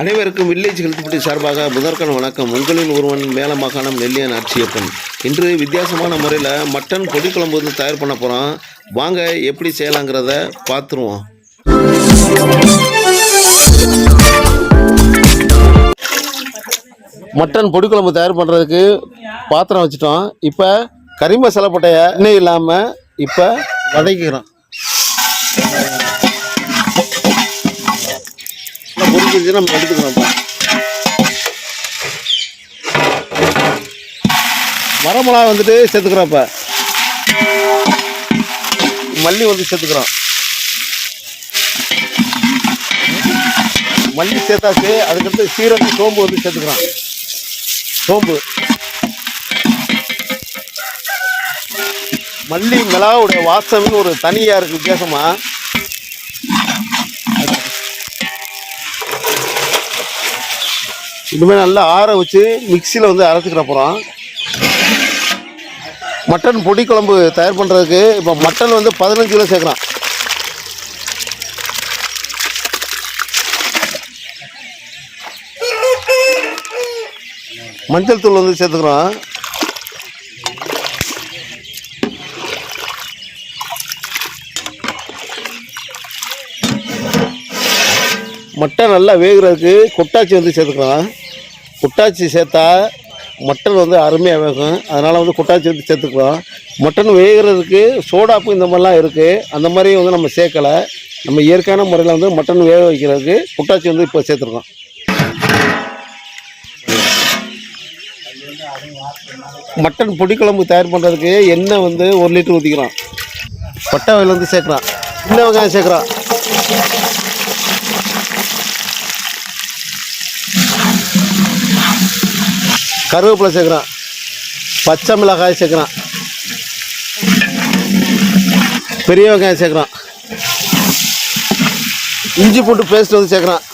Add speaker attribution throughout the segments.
Speaker 1: அனைவருக்கும் village health சார்பாக முதற்கண் வணக்கம். உங்களின் ஒருவன் மேல மாகாணம் நெல்லியன் அச்சியப்பன் இன்று வித்தியாசமான முறையில் மட்டன் பொடி குழம்பு வந்து தயார் பண்ண போகிறோம் வாங்க எப்படி செய்யலாங்கிறத பார்த்துருவோம் மட்டன் பொடி குழம்பு தயார் பண்ணுறதுக்கு பாத்திரம் வச்சுட்டோம். இப்போ கறி மசாலா எண்ணெய் இல்லாமல் இப்போ வதக்கிக்கிறோம் நல்லா நம்ம எடுத்துக்கலாம்ப்பா வரமிளகா வந்துட்டு சேர்த்துக்கிறோம் இப்போ மல்லி வந்து சேர்த்துக்கிறோம். மல்லி சேர்த்தாச்சு. அதுக்கடுத்து சீரகம் சோம்பு வந்து சேர்த்துக்கிறோம். சோம்பு. மல்லி மிளகாவுடைய வாசம்னு ஒரு தனியாக இருக்குது வித்தியாசமாக இனிமேல் நல்லா ஆற வச்சு மிக்சியில் வந்து அரைச்சிக்கிற போகிறோம். மட்டன் பொடி குழம்பு தயார் பண்ணுறதுக்கு இப்போ மட்டன் வந்து பதினஞ்சு கிலோ சேர்க்குறோம். மஞ்சள் தூள் வந்து சேர்த்துக்கிறோம். மட்டன் நல்லா வேகிறதுக்கு கொட்டாச்சி வந்து சேர்த்துக்கலாம் குட்டாச்சி சேர்த்தா மட்டன் வந்து அருமையாக வேகும். அதனால் வந்து குட்டாச்சி வந்து சேர்த்துக்கலாம். மட்டன் வேகிறதுக்கு சோடாப்பு இந்த மாதிரிலாம் இருக்குது அந்த மாதிரி வந்து நம்ம சேர்க்கலை. நம்ம இயற்கையான முறையில் வந்து மட்டன் வேக வைக்கிறதுக்கு குட்டாச்சி வந்து இப்போ சேர்த்துருக்கோம். மட்டன் பொடி குழம்பு தயார் பண்ணுறதுக்கு எண்ணெய் வந்து ஒரு லிட்டர் ஊற்றிக்கிறோம் பட்டை வயல் வந்து சேர்க்குறோம் சின்ன வெங்காயம் சேர்க்குறோம் கருவேப்பிலை சேர்க்குறான். பச்சை மிளகாய் சேர்க்குறான். பெரிய வெங்காயம் சேர்க்குறான். இஞ்சி பூண்டு பேஸ்ட் வந்து சேர்க்குறான்.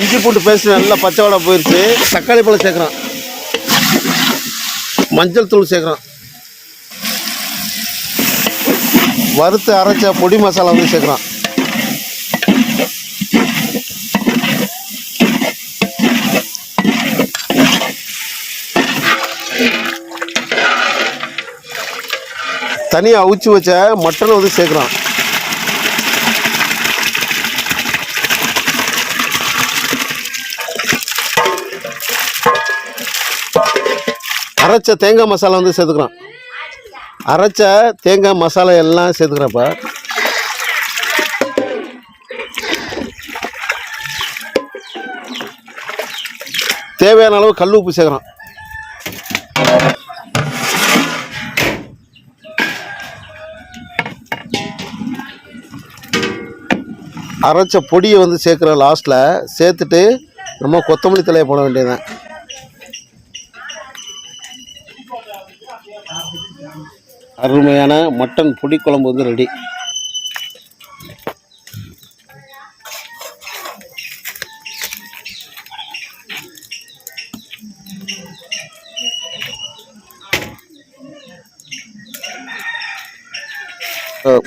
Speaker 1: இஞ்சி பூண்டு பேஸ்ட் நல்லா பச்சை வடை போயிடுச்சு தக்காளி பழம் சேர்க்குறான். மஞ்சள் தூள் சேர்க்குறான். வறுத்து அரைச்ச பொடி மசாலா வந்து சேர்க்குறான். தனியாக அவிச்சு வச்ச மட்டன் வந்து சேர்க்குறான். அரைச்ச தேங்காய் மசாலா வந்து சேர்த்துக்கிறான். அரைச்ச தேங்காய் மசாலா எல்லாம் சேர்த்துக்கிறப்ப தேவையான அளவு கல் உப்பு சேர்க்குறான். அரைச்ச பொடியை வந்து சேர்க்குற லாஸ்ட்டில் சேர்த்துட்டு நம்ம கொத்தமல்லி தலையை போட வேண்டியதுதான். அருமையான மட்டன் பொடி குழம்பு வந்து ரெடி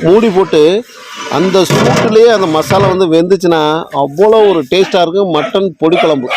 Speaker 1: மூடி போட்டு அந்த சூட்டுலேயே அந்த மசாலா வந்து வெந்துச்சுன்னா அவ்வளோ ஒரு டேஸ்ட்டாக இருக்கும். மட்டன் பொடி குழம்பு.